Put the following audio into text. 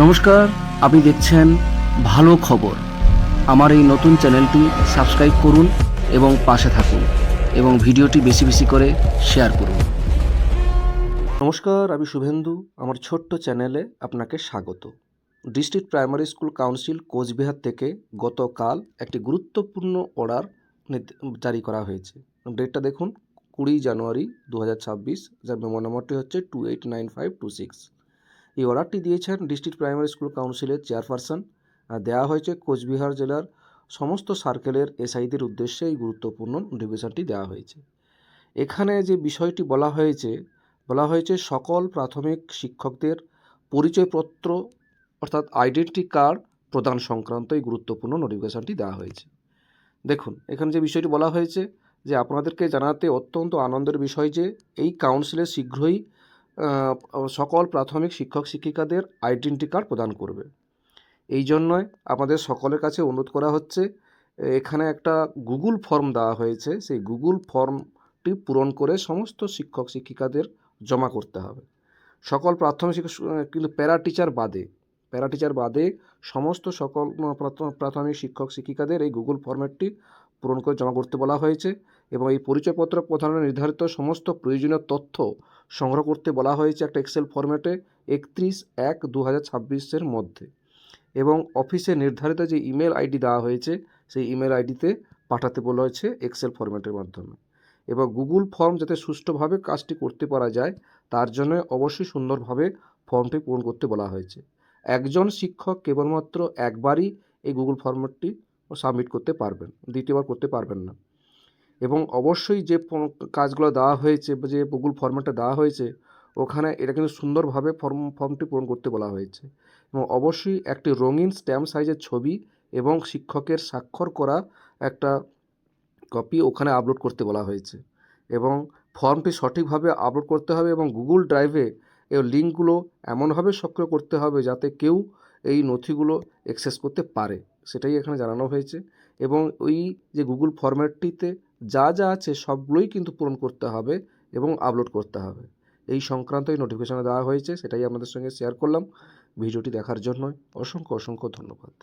নমস্কার, আপনি দেখছেন ভালো খবর। আমার এই নতুন চ্যানেলটি সাবস্ক্রাইব করুন এবং পাশে থাকুন এবং ভিডিওটি বেশি বেশি করে শেয়ার করুন। নমস্কার, আমি শুভেন্দু। আমার ছোট্ট চ্যানেলে আপনাকে স্বাগত। District primary school council Coochbehar থেকে গতকাল একটি গুরুত্বপূর্ণ অর্ডার জারি করা হয়েছে। ডেটটা দেখুন, কুড়ি জানুয়ারি দু হাজার ছাব্বিশ, যার মেমো নম্বরটি হচ্ছে two eight nine five two six. এই অর্ডারটি দিয়েছেন ডিস্ট্রিক্ট প্রাইমারি স্কুল কাউন্সিলের চেয়ারপারসন। দেওয়া হয়েছে কোচবিহার জেলার সমস্ত সার্কেলের এসআইদের উদ্দেশ্যে এই গুরুত্বপূর্ণ নোটিফিকেশনটি দেওয়া হয়েছে। এখানে যে বিষয়টি বলা হয়েছে বলা হয়েছে সকল প্রাথমিক শিক্ষকদের পরিচয়পত্র অর্থাৎ আইডেন্টি কার্ড প্রদান সংক্রান্ত এই গুরুত্বপূর্ণ নোটিফিকেশনটি দেওয়া হয়েছে। দেখুন, এখানে যে বিষয়টি বলা হয়েছে যে আপনাদেরকে জানাতে অত্যন্ত আনন্দের বিষয় যে এই কাউন্সিলে শীঘ্রই সকল প্রাথমিক শিক্ষক শিক্ষিকাদের আইডেন্টি কার্ড প্রদান করবে। এই জন্যই আমাদের সকলের কাছে অনুরোধ করা হচ্ছে, এখানে একটা গুগল ফর্ম দেওয়া হয়েছে, সেই গুগল ফর্মটি পূরণ করে সমস্ত শিক্ষক শিক্ষিকাদের জমা করতে হবে। সকল প্রাথমিক শিক্ষক কিন্তু প্যারা টিচার বাদে, প্যারা টিচার বাদে সমস্ত সকল প্রাথমিক শিক্ষক শিক্ষিকাদের এই গুগল ফর্ম্যাটটি পূরণ করে জমা করতে বলা হয়েছে এবং এই পরিচয়পত্র প্রদানের নির্ধারিত সমস্ত প্রয়োজনীয় তথ্য সংগ্রহ করতে বলা হয়েছে একটা এক্সেল ফরম্যাটে একত্রিশ এক দু হাজার ছাব্বিশের মধ্যে। এবং অফিসে নির্ধারিত যে ইমেল আইডি দেওয়া হয়েছে, সেই ইমেল আইডিতে পাঠাতে বলা হয়েছে এক্সেল ফরম্যাটের মাধ্যমে। এবং গুগল ফর্ম যাতে সুষ্ঠুভাবে কাজটি করতে পারা যায়, তার জন্য অবশ্যই সুন্দরভাবে ফর্মটি পূরণ করতে বলা হয়েছে। একজন শিক্ষক কেবলমাত্র একবারই এই গুগল ফর্ম্যাটটি সাবমিট করতে পারবেন, দ্বিতীয়বার করতে পারবেন না। এবং অবশ্যই যে কাজগুলো দেওয়া হয়েছে বা যে গুগল ফর্ম্যাটটা দেওয়া হয়েছে, ওখানে এটা কিন্তু সুন্দরভাবে ফর্ম ফর্মটি পূরণ করতে বলা হয়েছে। এবং অবশ্যই একটি রঙিন স্ট্যাম্প সাইজের ছবি এবং শিক্ষকের স্বাক্ষর করা একটা কপি ওখানে আপলোড করতে বলা হয়েছে। এবং ফর্মটি সঠিকভাবে আপলোড করতে হবে এবং গুগল ড্রাইভে এই লিঙ্কগুলো এমনভাবে সক্রিয় করতে হবে যাতে কেউ এই নথিগুলো অ্যাক্সেস করতে পারে। সেটাই এখানে জানানো হয়েছে এবং ওই যে গুগল ফর্ম্যাটটিতে যা যা আছে সবগুলোই কিন্তু পূরণ করতে হবে এবং আপলোড করতে হবে। এই সংক্রান্ত এই নোটিফিকেশনে দেওয়া হয়েছে, সেটাই আপনাদের সঙ্গে শেয়ার করলাম। ভিডিওটি দেখার জন্য অসংখ্য অসংখ্য ধন্যবাদ।